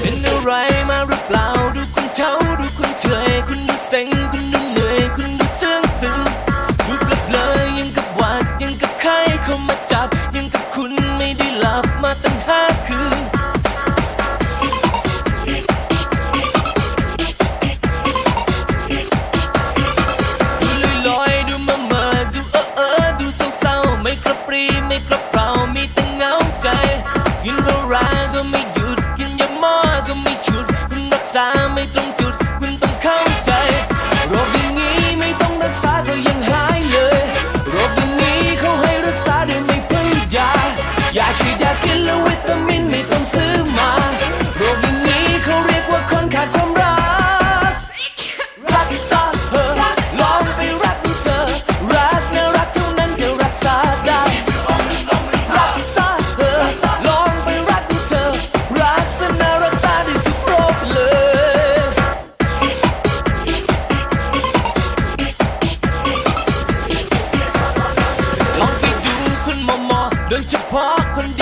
เป็นอะไรมาหรือเปล่าดูคุณเท่าดูคุณเฉยคุณดูเซ็งคุณดู nothing hurts. และวิตามินไม่ต้องซื้อมา โรคนี้เขาเรียกว่าคนขาดความรัก รักษาเธอลองไปรักเจอ รักนะรักเท่านั้นจะรักษาได้ รักษาเธอลองไปรักเจอ รักษานะรักษาได้ทุกโเลย ลองไปดูคุมอหมอโดยเฉพาะคนดี